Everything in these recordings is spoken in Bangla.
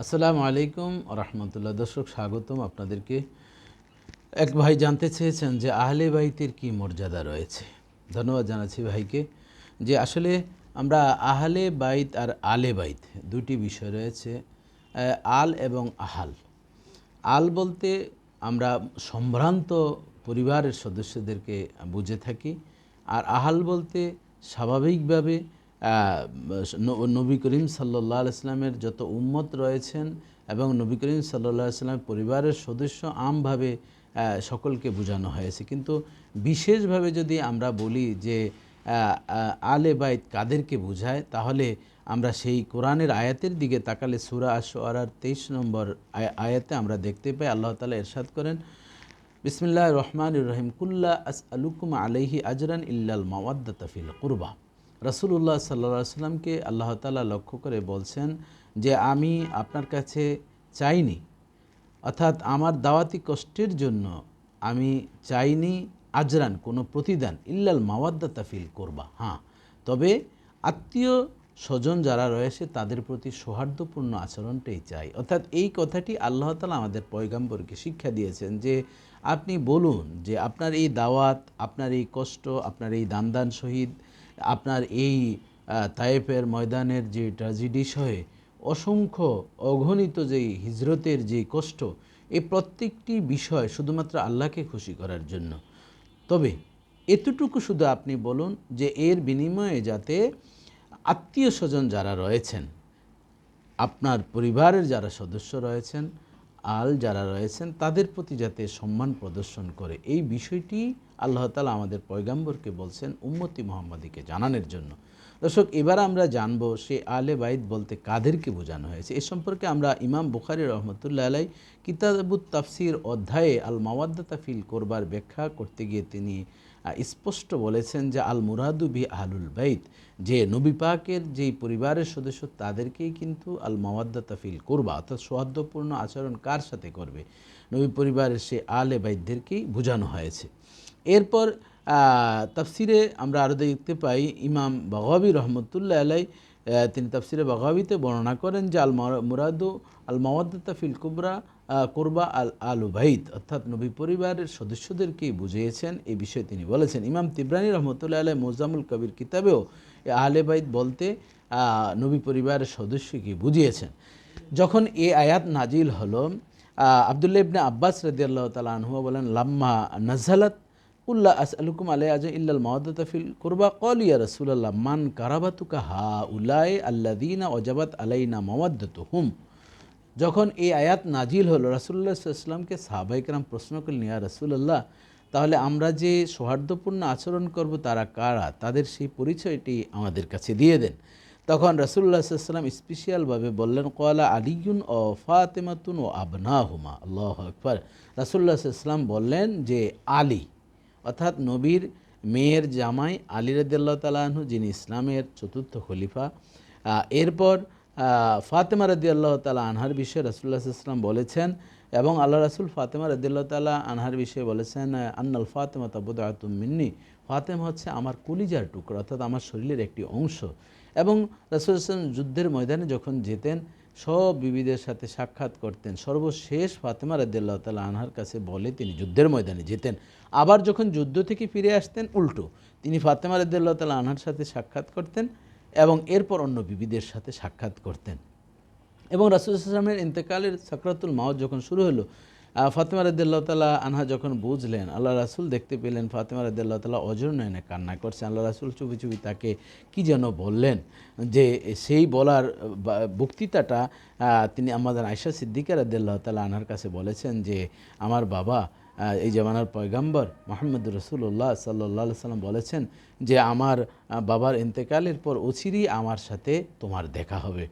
আসসালামু আলাইকুম রহমতুল্লাহ। দর্শক, স্বাগতম আপনাদেরকে। এক ভাই জানতে চেয়েছেন যে আহলে বাইতের কি মর্যাদা রয়েছে? ধন্যবাদ জানাচ্ছি ভাইকে। যে আসলে আমরা আহলে বাইত আর আলে বাইত দুটি বিষয় রয়েছে আল এবং আহাল। আল বলতে আমরা সম্ভ্রান্ত পরিবারের সদস্যদেরকে বুঝে থাকি, আর আহাল বলতে স্বাভাবিকভাবে নবী করিম সাল্লাহ ইসলামের যত উম্মত রয়েছেন এবং নবী করিম সাল্লাহ পরিবারের সদস্য আমভাবে সকলকে বোঝানো হয়েছে। কিন্তু বিশেষভাবে যদি আমরা বলি যে আলে বাইত কাদেরকে বোঝায়, তাহলে আমরা সেই কোরআনের আয়াতের দিকে তাকালে সুরা আশোয়ারার তেইশ নম্বর আয়- আয়াতে আমরা দেখতে পাই, আল্লাহ তালা এরশাদ করেন বিসমিল্লাহ রহমান রহিম, কুল্লা আস আলুকুম আলাইহি আজরান ইল্লাল মাওয়াদ্দাতাফিল কুরবা। রসুল্লাহ সাল্লা সাল্লামকে আল্লাহ তালা লক্ষ্য করে বলছেন যে আমি আপনার কাছে চাইনি, অর্থাৎ আমার দাওয়াতি কষ্টের জন্য আমি চাইনি আজরান, কোনো প্রতিদান, ইল্লাল মাওয়াদ্দা তাফিল করবা। হ্যাঁ তবে আত্মীয় স্বজন যারা রয়েছে তাদের প্রতি সৌহার্দ্যপূর্ণ আচরণটাই চাই। অর্থাৎ এই কথাটি আল্লাহ তালা আমাদের পয়গাম্বরকে শিক্ষা দিয়েছেন যে আপনি বলুন যে আপনার এই দাওয়াত, আপনার এই কষ্ট, আপনার এই দান শহীদ আপনার এই তায়েফের ময়দানের যে ট্র্যাজেডি সহে অসংখ্য অগণিত যেই হিজরতের যে কষ্ট এই প্রত্যেকটি বিষয় শুধুমাত্র আল্লাহকে খুশি করার জন্য। তবে এতটুকু শুধু আপনি বলুন যে এর বিনিময়ে যাতে আত্মীয় স্বজন যারা রয়েছেন, আপনার পরিবারের যারা সদস্য রয়েছেন, আল যারা রয়েছেন, তাদের প্রতি যাতে সম্মান প্রদর্শন করে, এই বিষয়টি আল্লাহ তালা আমাদের পয়গাম্বরকে বলছেন, উম্মতি মোহাম্মদীকে জানানোর জন্য। দর্শক, এবার আমরা জানব সে আলে বাইদ বলতে কাদেরকে বোঝানো হয়েছে। এ সম্পর্কে আমরা ইমাম বুখারি রহমতুল্লাহ আলাই কিতাবুত তাফসির অধ্যায়ে আল মাওয়াদ্দাতা ফিল করবার ব্যাখ্যা করতে গিয়ে তিনি স্পষ্ট বলেছেন যে আল মুরাদু বি আহলুল বাইত, যে নবী পাকের যেই পরিবারের সদস্য তাদেরকেই কিন্তু আল মাওয়াদ্দাতা ফিল করবা, অর্থাৎ সৌহার্দ্যপূর্ণ আচরণ কার সাথে করবে? নবী পরিবারের সে আলে বাইদদেরকেই বোঝানো হয়েছে। এরপর তাফসিরে আমরা আরও দেখতে পাই ইমাম বাগাবি রহমতুল্লাহ আলাই তিনি তাফসিরে বাগাবিতে বর্ণনা করেন যে আল মুরাদু আল মাওয়াদ্দাতা ফিল কুবরা কোরবা আল আলু বাইত অর্থাৎ নবী পরিবারের সদস্যদেরকেই বুঝিয়েছেন এই বিষয়ে তিনি বলেছেন। ইমাম তিব্রানি রহমতুল্লাহ আলাই মোজামুল কবির কিতাবেও আহলে বাইত বলতে নবী পরিবারের সদস্যকে বুঝিয়েছেন। যখন এ আয়াত নাজিল হলো আহ, আবদুল্লাহ ইবনে আব্বাস রদিয়াল্লাহ তালা আনহুয়া বলেন লাম্মা নাজালাত উল্লাহ আস আলুকুম আলাই আজ ইল্লাল মাওয়াদ্দাতা ফিল কুরবা। কল ইয়া রাসূলুল্লাহ, মান কারাবাতুকা হা উলাই আল্লাযীনা ওয়াজাবাত আলাইনা মাওয়াদ্দাতুহুম। যখন এই আয়াত নাজিল হলো, রাসূলুল্লাহ সাল্লামকে সাহাবাইকরাম প্রশ্ন করলেন, ইয়া রাসূলুল্লাহ, তাহলে আমরা যে সৌহার্দ্যপূর্ণ আচরণ করব, তারা কারা? তাদের সেই পরিচয়টি আমাদের কাছে দিয়ে দেন। তখন রাসুল্লাহ সাল্লাম স্পেশিয়ালভাবে বললেন কয়লা আলিগুন ও ফাতেমাতুন ও আবনা হুমা আল্লাহ আকবর। রাসুল্লাহ সাল্লাম বললেন যে, আলী। অর্থাৎ নবীর মেয়ের জামাই আলী রদুল্লাহ তালাহু যিনি ইসলামের চতুর্থ খলিফা এরপর ফাতেমা রদি আল্লাহ তালা আনহার বিষয়ে রাসুল্লাহ ইসলাম বলেছেন এবং আল্লাহ রাসুল ফাতেমা রদিল্লাহ তালা আনহার বিষয়ে বলেছেন, আন্নাল ফাতেমা তাবুদ আতুম মিন্নি, ফাতেমা হচ্ছে আমার কলিজার টুকরো, অর্থাৎ আমার শরীরের একটি অংশ। এবং রাসুল ইসলাম যুদ্ধের ময়দানে যখন যেতেন সব বিবিদের সাথে সাক্ষাৎ করতেন। সর্বশেষ ফাতেমা রদিল্লাহ তালা আনহার কাছে বলে, তিনি যুদ্ধের ময়দানে যেতেন। আবার যখন যুদ্ধ থেকে ফিরে আসতেন, উল্টো তিনি ফাতেমা রদিল্লাহ তালা আনহার সাথে সাক্ষাৎ করতেন এবং এরপর অন্য বিবিদের সাথে সাক্ষাৎ করতেন। এবং রাসুল ইসলামের ইন্তেকালের সাকরাতুল মাওত যখন শুরু হলো ফাতেমা রদুল্লাহ তালা আনহা যখন বুঝলেন আল্লাহ রাসুল দেখতে পেলেন ফাতেমা রদুল্লাহ তালা অজর নয়নে কান্না করছে। আল্লাহ রাসুল চুপি চুপি তাকে কি যেন বললেন যে, সেই বলার বক্তৃতাটা তিনি আমাদের আয়সা সিদ্দিকার রদুল্লাহ তালা আনহার কাছে বলেছেন যে, আমার বাবা এই জামানার পয়গাম্বর মোহাম্মদ রসুল্লাহ সাল্লাহ সাল্লাম বলেছেন যে, আমার বাবার ইন্তেকালের পর অচিরই আমার সাথে তোমার দেখা হবে।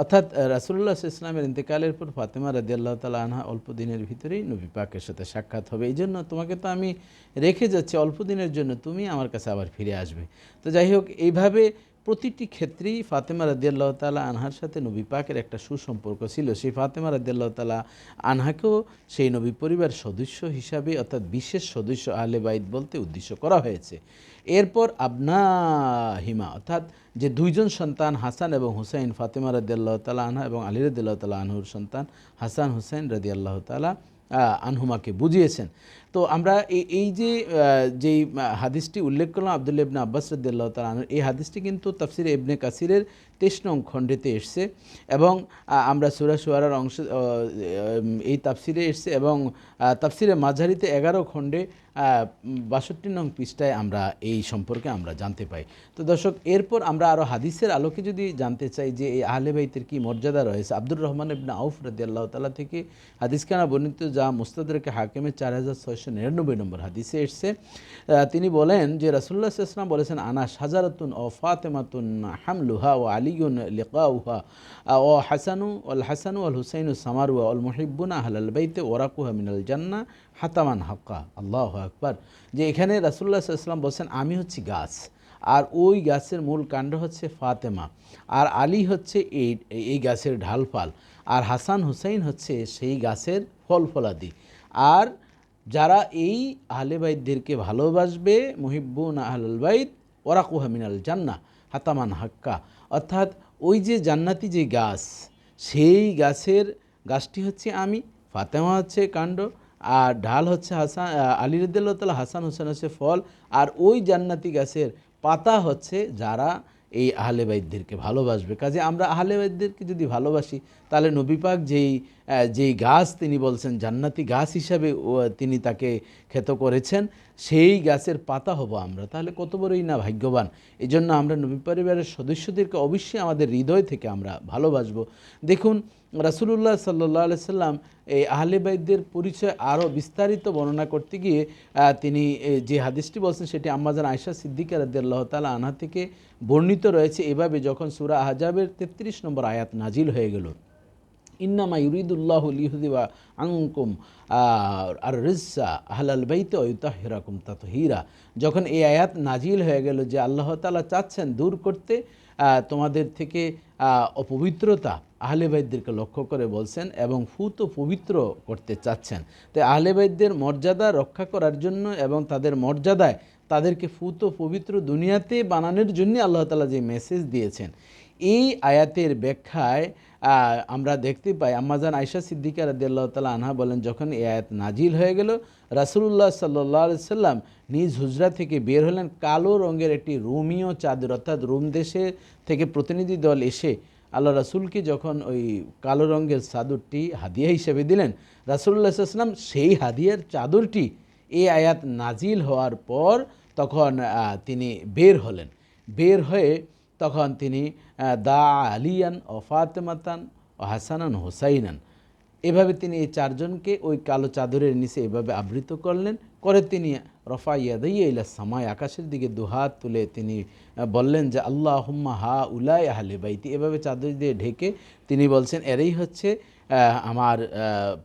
অর্থাৎ রাসুল্লাহ ইসলামের ইন্তেকালের পর ফাতেমা রাদি আল্লাহ তালা আনহা অল্প দিনের ভিতরেই নবী পাকের সাথে সাক্ষাৎ হবে। এই জন্য তোমাকে তো আমি রেখে যাচ্ছি, অল্প দিনের জন্য তুমি আমার কাছে আবার ফিরে আসবে। তো যাই হোক, এইভাবে প্রতিটি ক্ষেত্রেই ফাতেমা রাদিয়াল্লাহ তালা আনহার সাথে নবী পাকের একটা সুসম্পর্ক ছিল। সেই ফাতেমা রাদিয়াল্লাহ তালা আনহাকেও সেই নবী পরিবার সদস্য হিসাবে, অর্থাৎ বিশেষ সদস্য আহলে বাইদ বলতে উদ্দেশ্য করা হয়েছে। এরপর আবনা হিমা অর্থাৎ যে দুইজন সন্তান, হাসান এবং হুসাইন, ফাতেমা রাদিয়াল্লাহ তালা আনহা এবং আলী রাদিল্লাহ তালা আনহুর সন্তান হাসান, হুসাইন রাদিয়াল্লাহ তালা আনহুমাকে বুঝিয়েছেন। তো আমরা এই যে যেই হাদিসটি উল্লেখ করলাম আবদুল্লা ইবনে আব্বাস রদ্দাল্লাহ তালা এই হাদিসটি কিন্তু তাফসির ইবনে কাসিরের তেইশ নং খণ্ডেতে এসছে এবং আমরা সুরা সুয়ারার অংশ এই তাফসিরে এসছে এবং তাফসিরে মাঝারিতে এগারো খণ্ডে বাষট্টি নং পৃষ্ঠায় আমরা এই সম্পর্কে আমরা জানতে পাই। তো দর্শক, এরপর আমরা আরও হাদিসের আলোকে যদি জানতে চাই যে এই আহলে বাইতের কী মর্যাদা রয়েছে, আব্দুর রহমান ইবনা আউফ রাদি আল্লাহ তালা থেকে হাদিসখানা বর্ণিত যা মুস্তাদরকে হাকিমের চার হাজার ছয়শো নিরানব্বই নম্বর হাদিসে এসছে তিনি বলেন যে রাসুল্লাহ ইসলাম বলেছেন আনাস সাজারাতুন ও ফাতেমাতুন হামলুহা ও আলিউন লিকাউহা ও হাসানু অল হাসানু অল হুসাইনু সামারুয়া অল মুহিব্বুনা হালাল বাইতে ওরাকুহা মিনাল জান্না হাতামান হাক্কা। আল্লাহ আকবার। যে এখানে রাসুল্লাহ ইসলাম বলছেন, আমি হচ্ছি গাছ, আর ওই গাছের মূল কাণ্ড হচ্ছে ফাতেমা, আর আলী হচ্ছে এই এই গাছের ঢালফাল, আর হাসান হুসাইন হচ্ছে সেই গাছের ফল ফলাদি আর যারা এই আহলে বাইদদেরকে ভালোবাসবে, মুহিব্বুন আহলুল বাইদ ওরাকুহা মিনাল জান্না হাতামান হাক্কা। অর্থাৎ ওই যে জান্নাতি যে গাছ, সেই গাছের গাছটি হচ্ছে আমি, ফাতেমা হচ্ছে কাণ্ড, আর ঢাল হচ্ছে হাসান আলী রদুল্লাহ হাসান হোসেন হচ্ছে ফল, আর ওই জান্নাতি গাছের পাতা হচ্ছে যারা এই আহলে বাইদদেরকে ভালোবাসবে। কাজে আমরা আহলে বাইদদেরকে যদি ভালোবাসি, তাহলে নবী পাক যেই যেই গাছ তিনি বলছেন, জান্নাতি গাছ হিসাবে তিনি তাকে খ্যাত করেছেন, সেই গাছের পাতা হব আমরা। তাহলে কত বড়ই না ভাগ্যবান। এই জন্য আমরা নবী পরিবারের সদস্যদেরকে অবশ্যই আমাদের হৃদয় থেকে আমরা ভালোবাসবো। দেখুন, রাসুলুল্লাহ সাল্লাহ আলি সাল্লাম, এই আহলে বাইদদের পরিচয় আরও বিস্তারিত বর্ণনা করতে গিয়ে তিনি যে হাদিসটি বলছেন, সেটি আম্মাজান আয়সা সিদ্দিকা রাদিয়াল্লাহ তালা আনহা থেকে বর্ণিত রয়েছে। এভাবে যখন সুরা আহজাবের তেত্রিশ নম্বর আয়াত নাজিল হয়ে গেল ইন্নামা ইউরিদুল্লাহ লিহুদিবা আংকুম আর রিসা আহলাল বাইতে অয়ুতাহিরাকুম তাতহিরা। যখন এই আয়াত নাজিল হয়ে গেল যে আল্লাহ তালা চাচ্ছেন দূর করতে তোমাদের থেকে অপবিত্রতা আহলে বাইদদেরকে লক্ষ্য করে বলছেন এবং ফুত পবিত্র করতে চাচ্ছেন। তাই আহলে বাইদদের মর্যাদা রক্ষা করার জন্য এবং তাদের মর্যাদায় তাদেরকে ফুত পবিত্র দুনিয়াতে বানানোর জন্য আল্লাহ তালা যে মেসেজ দিয়েছেন এই আয়াতের ব্যাখ্যায় আমরা দেখতে পাই আম্মাজান আয়সা সিদ্দিকা রাদিয়াল্লাহ তালা আনহা বলেন, যখন এই আয়াত নাজিল হয়ে গেল রাসুল্লাহ সাল্লাহ সাল্লাম নিজ হুজরা থেকে বের হলেন। কালো রঙের একটি রোমিও চাদর, অর্থাৎ রোম দেশে থেকে প্রতিনিধি দল এসে আল্লাহ রাসুলকে যখন ওই কালো রঙের চাদরটি হাদিয়া হিসেবে দিলেন রাসুল্লাহ সাল্লাম সেই হাদিয়ার চাদরটি এই আয়াত নাজিল হওয়ার পর তখন তিনি বের হলেন। বের হয়ে তখন তিনি দা আলিয়ান ও ফাতেমাতান ও হাসানান হোসাইনান। এভাবে তিনি এই চারজনকে ওই কালো চাদরের নিচে এভাবে আবৃত করলেন। করে তিনি, রফা ইয়াদাইয়া ইলা সামায় আকাশের দিকে দুহাত তুলে তিনি বললেন যে আল্লাহ হুম্মা হা উলাই আহলে বাইতি। এভাবে চাদর দিয়ে ঢেকে তিনি বলছেন, এরাই হচ্ছে আমার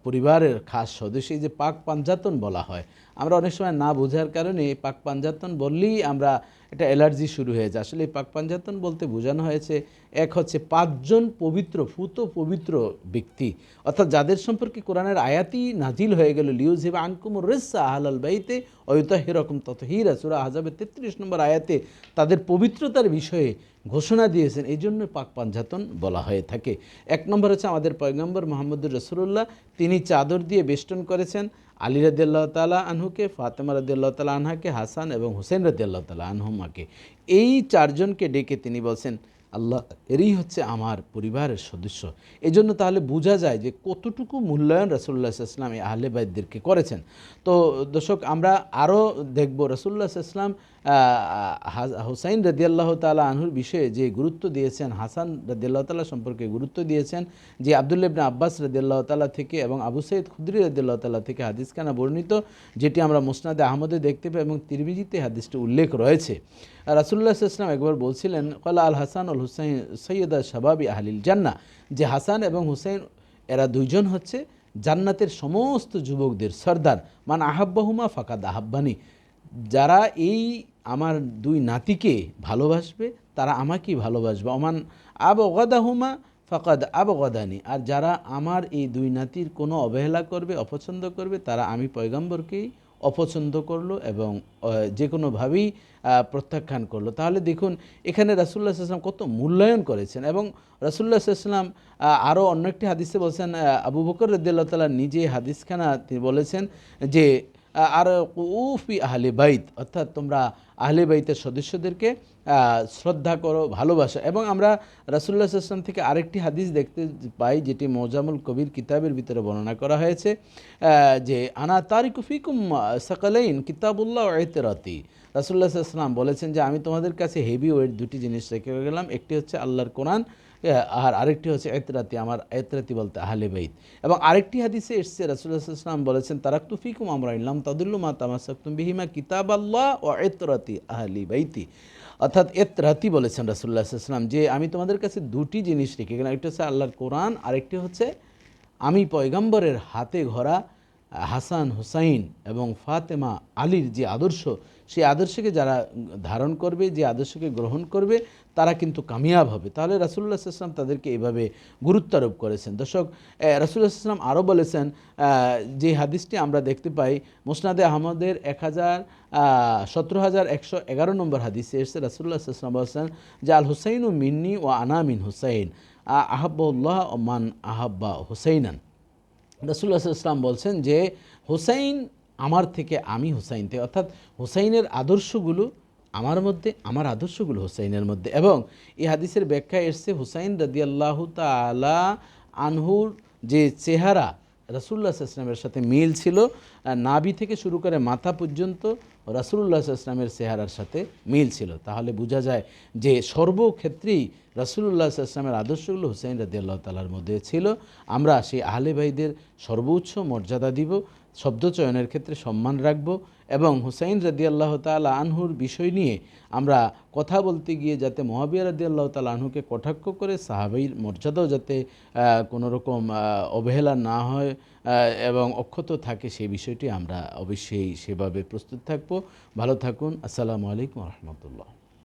পরিবারের খাস সদস্য। যে পাক পাঞ্জাতন বলা হয় আমরা অনেক সময় না বোঝার কারণে পাক পাঞ্জাতন বললেই আমরা এটা অ্যালার্জি শুরু হয়ে যায়। আসলে পাক পাঞ্জাতন বলতে বোঝানো হয়েছে এক হচ্ছে পাঁচজন পবিত্র, ফুত পবিত্র ব্যক্তি। অর্থাৎ যাদের সম্পর্কে কোরআনের আয়াতি নাজিল হয়ে গেল লিউজ হিবা আনকুম রেসা আহলাল বাইতে, অয়ুতাহিরকম তত হিরা সুরা হাজাবের তেত্রিশ নম্বর আয়াতে তাদের পবিত্রতার বিষয়ে ঘোষণা দিয়েছেন। এই জন্য পাক পাঞ্জাতন বলা হয়ে থাকে। এক নম্বর হচ্ছে আমাদের পয়গম্বর মোহাম্মদুর রসুল্লাহ তিনি চাদর দিয়ে বেষ্টন করেছেন। আলী রদিয়াল্লাহ তালা আনহুকে, ফাতেমা রদিয়াল্লাহ তালা আনহাকে, হাসান এবং হুসেন রদিয়াল্লাহ তালা আনহুমাকে। এই চারজনকে ডেকে তিনি বলছেন আল্লাহ এরই হচ্ছে আমার পরিবারের সদস্য। এজন্য তাহলে বোঝা যায় যে কতটুকু মূল্যায়ন রসুল্লাহ ইসলাম এই আহলে বাইদদেরকে করেছেন। তো দর্শক, আমরা আরও দেখব রসুল্লাহ ইসলাম হুসাইন রদিয়াল্লাহ তালা আনহুর বিষয়ে যে গুরুত্ব দিয়েছেন, হাসান রদিয়াল্লাহ তালা সম্পর্কে গুরুত্ব দিয়েছেন, যে আবদুল্লাহ ইবনে আব্বাস রদিয়াল্লাহ তালা থেকে এবং আবু সৈয়দ খুদ্রি রদিয়াল্লাহ তালা থেকে হাদিসখানা বর্ণিত, যেটি আমরা মোসনাদে আহমদে দেখতে পাই এবং তিরমিজিতে হাদিসটি উল্লেখ রয়েছে। রাসুল্লাহ ইসলাম একবার বলছিলেন, কলা আল হাসান আল হুসাইন সৈয়দা শাবাবি আহলিল জান্না, যে হাসান এবং হুসাইন এরা দুইজন হচ্ছে জান্নাতের সমস্ত যুবকদের সর্দার। মান আহাব্বাহুমা ফাকাদ আহাব্বানি। যারা এই আমার দুই নাতিকে ভালোবাসবে, তারা আমাকেই ভালোবাসবে। অমান আব গদাহুমা ফাকাদ আব গদানি আর যারা আমার এই দুই নাতির কোনো অবহেলা করবে, অপছন্দ করবে, তারা আমি পয়গম্বরকেই অপছন্দ করল এবং যে কোনোভাবেই প্রত্যাখ্যান করল। তাহলে দেখুন, এখানে রাসুল্লাহ আসলাম কত মূল্যায়ন করেছেন এবং রাসুল্লাহ আসলাম আরও অন্য একটি হাদিসে বলছেন আবু বকর রদ্দাল্লাহ তালা নিজে হাদিসখানা তিনি বলেছেন যে আর উফি আহলে বাইত, অর্থাৎ তোমরা আহলে বাইতের সদস্যদেরকে শ্রদ্ধা করো, ভালোবাসো। এবং আমরা রাসুল্লাহ আসলাম থেকে আরেকটি হাদিস দেখতে পাই, যেটি মোজামুল কবির কিতাবের ভিতরে বর্ণনা করা হয়েছে যে, আনা তারিকু ফিকুম সকালাইন কিতাবুল্লাহ এতেরাতি রাসুল্লাহ আসলাম বলেছেন যে, আমি তোমাদের কাছে হেভি ওয়েট দুটি জিনিস রেখে গেলাম। একটি হচ্ছে আল্লাহর কোরআন আর আরেকটি হচ্ছে এতরাতি, আমার এতরাতি বলতে আহলে বাইত। এবং আরেকটি হাদিসে এসছে রাসুল্লাহাম বলেছেন, তারাক্তু ফিকুম আমরা ইল্লাম তাদুল্লু মা তামাসাক্তুম বিহিমা কিতাব আল্লাহ ও এতরাতি আহলি বাইতি। অর্থাৎ এতরাতি বলেছেন রাসুল্লাহ আসলাম যে আমি তোমাদের কাছে দুটি জিনিস রেখে গেলাম, একটি হচ্ছে আল্লাহর কোরআন, আরেকটি হচ্ছে আমি পয়গম্বরের হাতে ঘোরা হাসান, হুসাইন এবং ফাতেমা আলীর যে আদর্শ, সেই আদর্শকে যারা ধারণ করবে, যে আদর্শকে গ্রহণ করবে, তারা কিন্তু কামিয়াব হবে। তাহলে রাসুল্লাহ ইসলাম তাদেরকে এভাবে গুরুত্ব আরোপ করেছেন। দর্শক রাসুল্লাহ ইসলাম আরও বলেছেন যে হাদিসটি আমরা দেখতে পাই, মুসনাদে আহমদের এক হাজার সতেরো হাজার একশো এগারো নম্বর হাদিসে এসে রাসুল্লাহ ইসলাম বলেছেন যে আল হুসাইন ও মিন্নি ও আনা মিন হুসাইন। আহাব্বাউল্লাহ ও মান আহাব্বা হুসাইনান। রসুল্লাহ ইসলাম বলছেন যে, হুসাইন আমার থেকে আমি হুসাইন থেকে অর্থাৎ হুসাইনের আদর্শগুলো আমার মধ্যে, আমার আদর্শগুলো হুসাইনের মধ্যে। এবং এই হাদিসের ব্যাখ্যা এসছে, হুসাইন রদিয়াল্লাহ তালা আনহুর যে চেহারা রাসুল্লাহ ইসলামের সাথে মিল ছিল। নাবি থেকে শুরু করে মাথা পর্যন্ত রাসুল্লাহ ইসলামের চেহারার সাথে মিল ছিল। তাহলে বোঝা যায় যে সর্বক্ষেত্রেই রাসুল্লাহ ইসলামের আদর্শগুলো হুসাইন রাদি আল্লাহ তালার মধ্যে ছিল। আমরা সেই আহলে ভাইদের সর্বোচ্চ মর্যাদা দিব, শব্দ চয়নের ক্ষেত্রে সম্মান রাখব এবং হুসাইন রাদি আল্লাহ তালা আনহুর বিষয় নিয়ে আমরা কথা বলতে গিয়ে যাতে মহাবিয়া রাদি আল্লাহ তালা আনহুকে কটাক্ষ করে সাহাবির মর্যাদাও যাতে কোনোরকম কোনো রকম অবহেলা না হয় এবং অক্ষত থাকে সেই বিষয়টি আমরা অবশ্যই সেভাবে প্রস্তুত থাকব। ভালো থাকুন। আসসালামু আলাইকুম রহমতুল্লাহ।